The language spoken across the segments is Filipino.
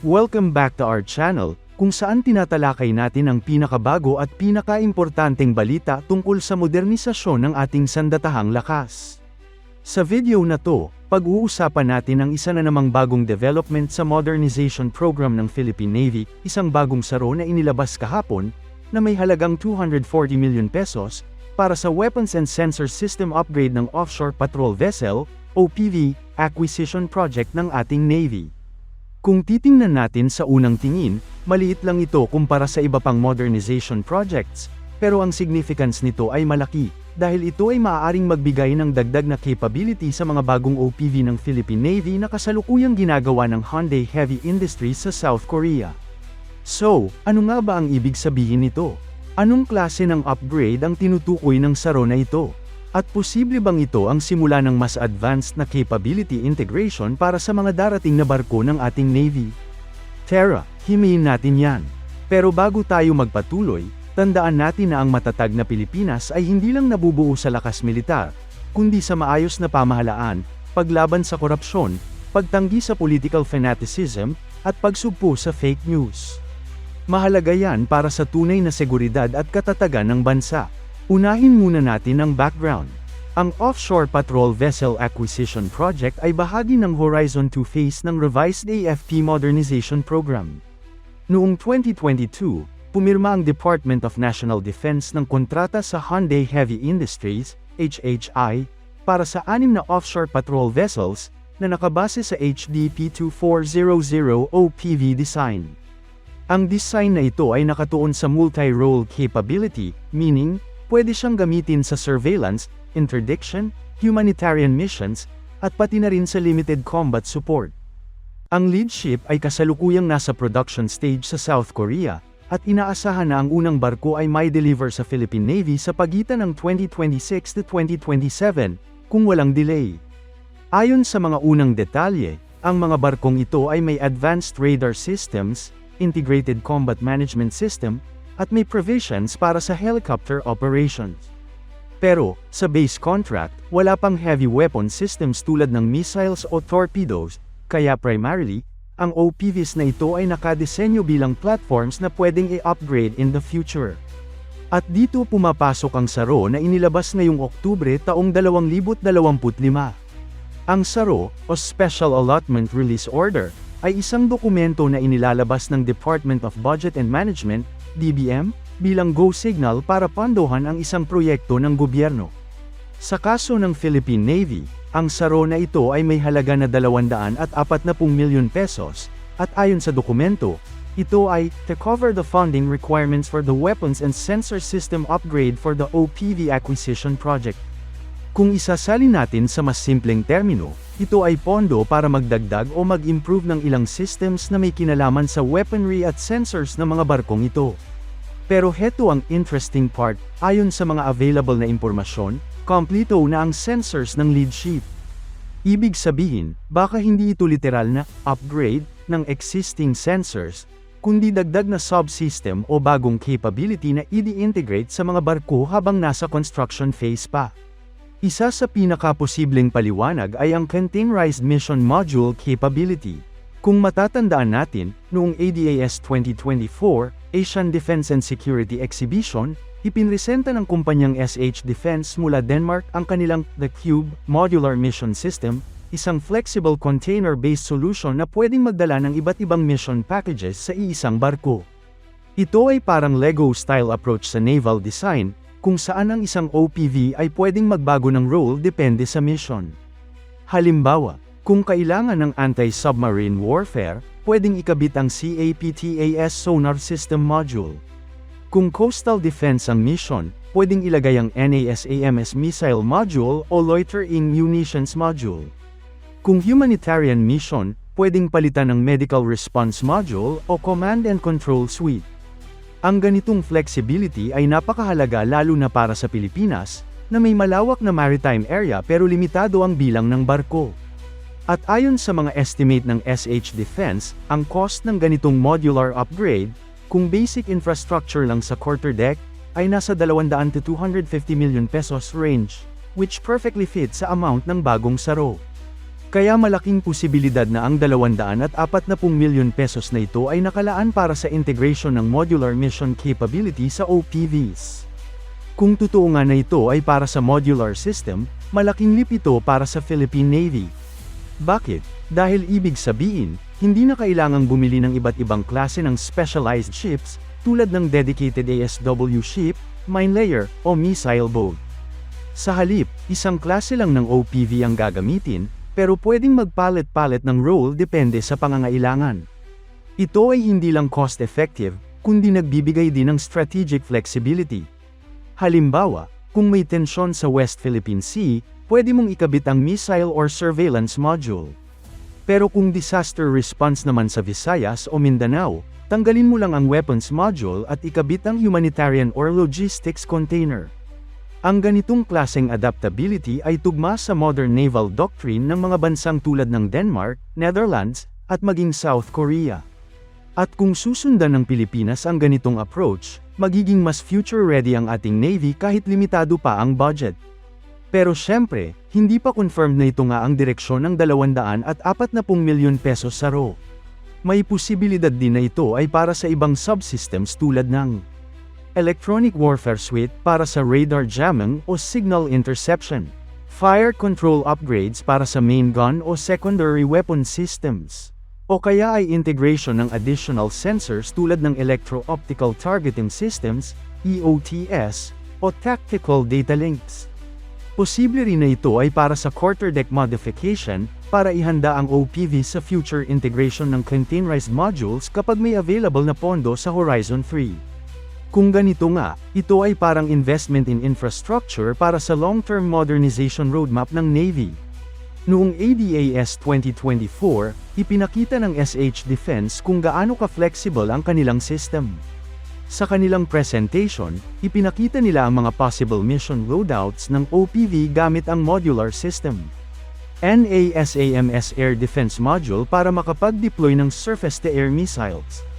Welcome back to our channel, kung saan tinatalakay natin ang pinakabago at pinakaimportanteng balita tungkol sa modernisasyon ng ating sandatahang lakas. Sa video na to, pag-uusapan natin ang isa na namang bagong development sa modernization program ng Philippine Navy, isang bagong saro na inilabas kahapon, na may halagang 240 million pesos, para sa Weapons and Sensor System Upgrade ng Offshore Patrol Vessel, OPV, acquisition project ng ating Navy. Kung titingnan natin sa unang tingin, maliit lang ito kumpara sa iba pang modernization projects, pero ang significance nito ay malaki, dahil ito ay maaaring magbigay ng dagdag na capability sa mga bagong OPV ng Philippine Navy na kasalukuyang ginagawa ng Hyundai Heavy Industries sa South Korea. So, ano nga ba ang ibig sabihin nito? Anong klase ng upgrade ang tinutukoy ng saro na ito? At posible bang ito ang simula ng mas advanced na capability integration para sa mga darating na barko ng ating Navy? Tara, himayin natin yan. Pero bago tayo magpatuloy, tandaan natin na ang matatag na Pilipinas ay hindi lang nabubuo sa lakas militar, kundi sa maayos na pamahalaan, paglaban sa korupsyon, pagtanggi sa political fanaticism, at pagsugpo sa fake news. Mahalaga yan para sa tunay na seguridad at katatagan ng bansa. Unahin muna natin ang background. Ang Offshore Patrol Vessel Acquisition Project ay bahagi ng Horizon 2 phase ng revised AFP Modernization Program. Noong 2022, pumirma ang Department of National Defense ng kontrata sa Hyundai Heavy Industries, HHI, para sa anim na offshore patrol vessels, na nakabase sa HDP 2400 OPV design. Ang design na ito ay nakatuon sa multi-role capability, meaning, pwede siyang gamitin sa surveillance, interdiction, humanitarian missions, at pati na rin sa limited combat support. Ang lead ship ay kasalukuyang nasa production stage sa South Korea, at inaasahan na ang unang barko ay may deliver sa Philippine Navy sa pagitan ng 2026 to 2027, kung walang delay. Ayon sa mga unang detalye, ang mga barkong ito ay may advanced radar systems, integrated combat management system, at may provisions para sa helicopter operations. Pero, sa base contract, wala pang heavy weapon systems tulad ng missiles o torpedoes, kaya primarily, ang OPVs na ito ay nakadesenyo bilang platforms na pwedeng i-upgrade in the future. At dito pumapasok ang SARO na inilabas ngayong Oktubre taong 2025. Ang SARO, o Special Allotment Release Order, ay isang dokumento na inilalabas ng Department of Budget and Management, DBM, bilang go signal para pandohan ang isang proyekto ng gobyerno. Sa kaso ng Philippine Navy, ang saro na ito ay may halaga na 240 milyon pesos, at ayon sa dokumento, ito ay to cover the funding requirements for the weapons and sensor system upgrade for the OPV acquisition project. Kung isasalin natin sa mas simpleng termino, ito ay pondo para magdagdag o mag-improve ng ilang systems na may kinalaman sa weaponry at sensors ng mga barkong ito. Pero heto ang interesting part, ayon sa mga available na impormasyon, kompleto na ang sensors ng lead ship. Ibig sabihin, baka hindi ito literal na upgrade ng existing sensors, kundi dagdag na subsystem o bagong capability na i-integrate sa mga barko habang nasa construction phase pa. Isa sa pinakaposibleng paliwanag ay ang Containerized Mission Module Capability. Kung matatandaan natin, noong ADAS 2024, Asian Defense and Security Exhibition, ipinresenta ng kumpanyang SH Defense mula Denmark ang kanilang The Cube Modular Mission System, isang flexible container-based solution na pwedeng magdala ng iba't ibang mission packages sa iisang barko. Ito ay parang Lego-style approach sa naval design, kung saan ang isang OPV ay pwedeng magbago ng role depende sa mission. Halimbawa, kung kailangan ng anti-submarine warfare, pwedeng ikabit ang CAPTAS sonar system module. Kung coastal defense ang mission, pwedeng ilagay ang NASAMS missile module o loitering munitions module. Kung humanitarian mission, pwedeng palitan ng medical response module o command and control suite. Ang ganitong flexibility ay napakahalaga lalo na para sa Pilipinas, na may malawak na maritime area pero limitado ang bilang ng barko. At ayon sa mga estimate ng SH Defense, ang cost ng ganitong modular upgrade, kung basic infrastructure lang sa quarterdeck, ay nasa 200 to 250 million pesos range, which perfectly fits sa amount ng bagong saro. Kaya malaking posibilidad na ang 240 milyon pesos na ito ay nakalaan para sa integration ng modular mission capability sa OPVs. Kung totoo nga na ito ay para sa modular system, malaking leap ito para sa Philippine Navy. Bakit? Dahil ibig sabihin, hindi na kailangang bumili ng iba't ibang klase ng specialized ships, tulad ng dedicated ASW ship, mine layer, o missile boat. Sa halip, isang klase lang ng OPV ang gagamitin, pero pwedeng magpalit-palit ng role depende sa pangangailangan. Ito ay hindi lang cost-effective, kundi nagbibigay din ng strategic flexibility. Halimbawa, kung may tensyon sa West Philippine Sea, pwede mong ikabit ang missile or surveillance module. Pero kung disaster response naman sa Visayas o Mindanao, tanggalin mo lang ang weapons module at ikabit ang humanitarian or logistics container. Ang ganitong klaseng adaptability ay tugma sa modern naval doctrine ng mga bansang tulad ng Denmark, Netherlands, at maging South Korea. At kung susundan ng Pilipinas ang ganitong approach, magiging mas future-ready ang ating Navy kahit limitado pa ang budget. Pero syempre, hindi pa confirmed na ito nga ang direksyon ng 240 milyon pesos sa RO. May posibilidad din na ito ay para sa ibang subsystems tulad ng Electronic Warfare Suite para sa radar jamming o signal interception. Fire control upgrades para sa main gun o secondary weapon systems. O kaya ay integration ng additional sensors tulad ng Electro-Optical Targeting Systems, EOTS, o Tactical Data Links. Posible rin na ito ay para sa quarterdeck modification, para ihanda ang OPV sa future integration ng containerized modules kapag may available na pondo sa Horizon 3. Kung ganito nga, ito ay parang investment in infrastructure para sa long-term modernization roadmap ng Navy. Noong ADAS 2024, ipinakita ng SH Defense kung gaano ka-flexible ang kanilang system. Sa kanilang presentation, ipinakita nila ang mga possible mission loadouts ng OPV gamit ang modular system. NASAMS Air Defense Module para makapag-deploy ng surface-to-air missiles.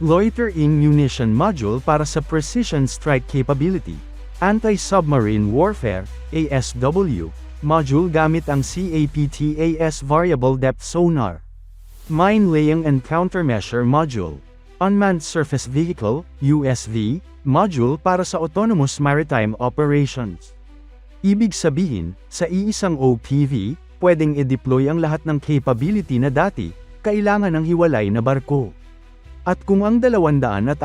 Loitering Munition Module para sa Precision Strike Capability. Anti-Submarine Warfare, ASW, Module gamit ang CAPTAS Variable Depth Sonar. Mine Laying and Countermeasure Module. Unmanned Surface Vehicle, USV, Module para sa Autonomous Maritime Operations. Ibig sabihin, sa iisang OPV, pwedeng i-deploy ang lahat ng capability na dati, kailangan ng hiwalay na barko. At kung ang 240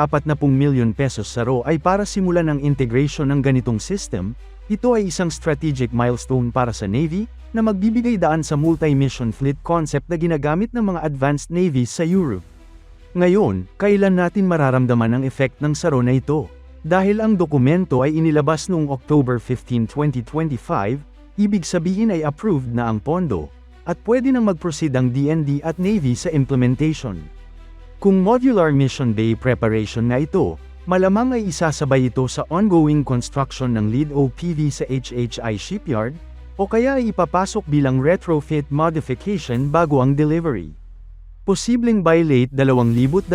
milyon pesos sa RO ay para simulan ang integration ng ganitong system, ito ay isang strategic milestone para sa Navy, na magbibigay daan sa multi-mission fleet concept na ginagamit ng mga advanced navies sa Europe. Ngayon, kailan natin mararamdaman ang effect ng saro na ito? Dahil ang dokumento ay inilabas noong October 15, 2025, ibig sabihin ay approved na ang pondo, at pwede nang mag-proceed ang DND at Navy sa implementation. Kung modular mission bay preparation na ito, malamang ay isasabay ito sa ongoing construction ng lead OPV sa HHI shipyard, o kaya ay ipapasok bilang retrofit modification bago ang delivery. Posibleng by late 2026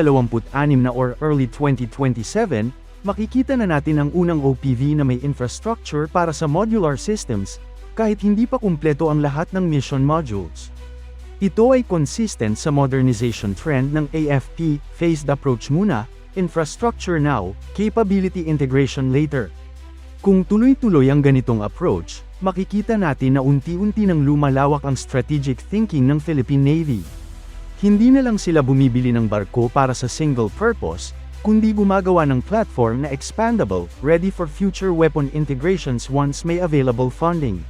na or early 2027, makikita na natin ang unang OPV na may infrastructure para sa modular systems, kahit hindi pa kumpleto ang lahat ng mission modules. Ito ay consistent sa modernization trend ng AFP, phased approach muna, infrastructure now, capability integration later. Kung tuloy-tuloy ang ganitong approach, makikita natin na unti-unti nang lumalawak ang strategic thinking ng Philippine Navy. Hindi na lang sila bumibili ng barko para sa single purpose, kundi gumagawa ng platform na expandable, ready for future weapon integrations once may available funding.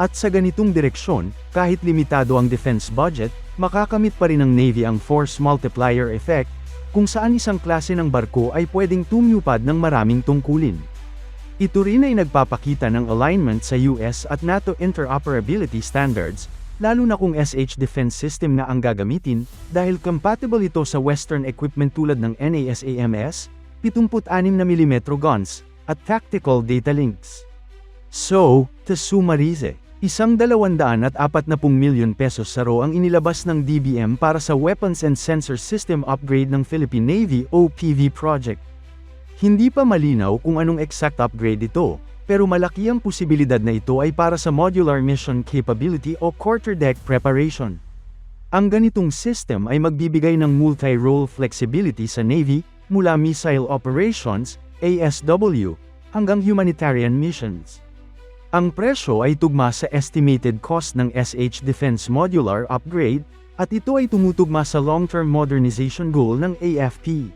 At sa ganitong direksyon, kahit limitado ang defense budget, makakamit pa rin ng Navy ang force multiplier effect, kung saan isang klase ng barko ay pwedeng tumupad ng maraming tungkulin. Ito rin ay nagpapakita ng alignment sa US at NATO interoperability standards, lalo na kung SH defense system na ang gagamitin, dahil compatible ito sa Western equipment tulad ng NASAMS, 76mm guns, at tactical data links. So, to summarize, Isang 240 milyon pesos sa RO ang inilabas ng DBM para sa Weapons and Sensor System Upgrade ng Philippine Navy OPV project. Hindi pa malinaw kung anong exact upgrade ito, pero malaki ang posibilidad na ito ay para sa Modular Mission Capability o Quarterdeck Preparation. Ang ganitong system ay magbibigay ng multi-role flexibility sa Navy, mula missile operations, ASW, hanggang humanitarian missions. Ang presyo ay tugma sa estimated cost ng SH Defense Modular Upgrade, at ito ay tumutugma sa long-term modernization goal ng AFP.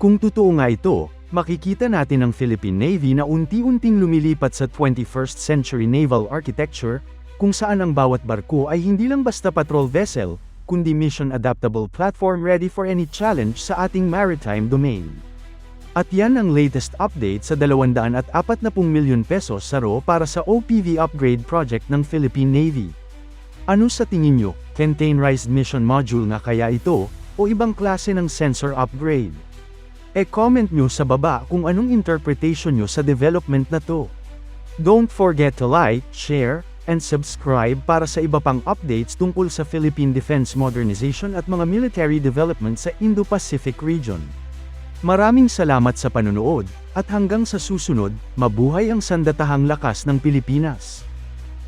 Kung totoo nga ito, makikita natin ang Philippine Navy na unti-unting lumilipat sa 21st century naval architecture, kung saan ang bawat barko ay hindi lang basta patrol vessel, kundi mission-adaptable platform ready for any challenge sa ating maritime domain. At yan ang latest update sa 240 milyon pesos sa RO para sa OPV upgrade project ng Philippine Navy. Ano sa tingin nyo, containerized mission module nga kaya ito, o ibang klase ng sensor upgrade? E-comment nyo sa baba kung anong interpretation nyo sa development na to. Don't forget to like, share, and subscribe para sa iba pang updates tungkol sa Philippine Defense Modernization at mga military development sa Indo-Pacific region. Maraming salamat sa panunood, at hanggang sa susunod, mabuhay ang sandatahang lakas ng Pilipinas.